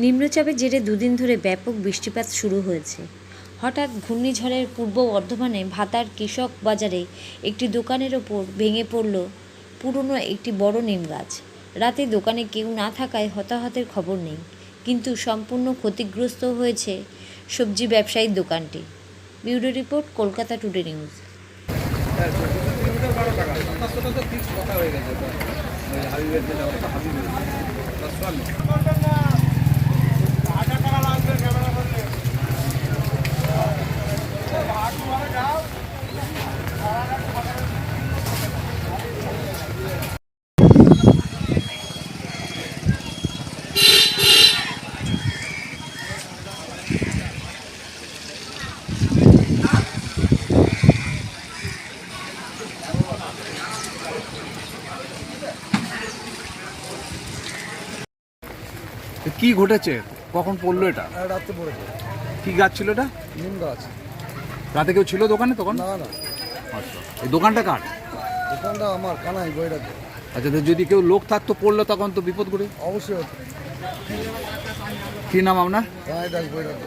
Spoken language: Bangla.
নিম্নচাপের জেরে দুদিন ধরে ব্যাপক বৃষ্টিপাত শুরু হয়েছে। হঠাৎ ঘূর্ণিঝড়ের পূর্ব বর্ধমানে ভাতার কৃষক বাজারে একটি দোকানের ওপর ভেঙে পড়ল পুরনো একটি বড় নিম গাছ। রাতে দোকানে কেউ না থাকায় হতাহতের খবর নেই, কিন্তু সম্পূর্ণ ক্ষতিগ্রস্ত হয়েছে সবজি ব্যবসায়ীর দোকানটি। Bureau report, Kolkata today news. তো কি ঘটেছে? কখন পড়ল এটা? আর রাত্রে পড়েছে। কি গাছ ছিল এটা? নিম গাছ। রাতে কেউ ছিল দোকানে তখন? না না। এই দোকানটা কার? দোকানটা আমার কানাই বইরাতে আচ্ছা যদি কেউ লোক থাকতো পড়ল তখন তো বিপদ করে অবশ্যই কি নাম আপনার? কানাই দাস বইরাতে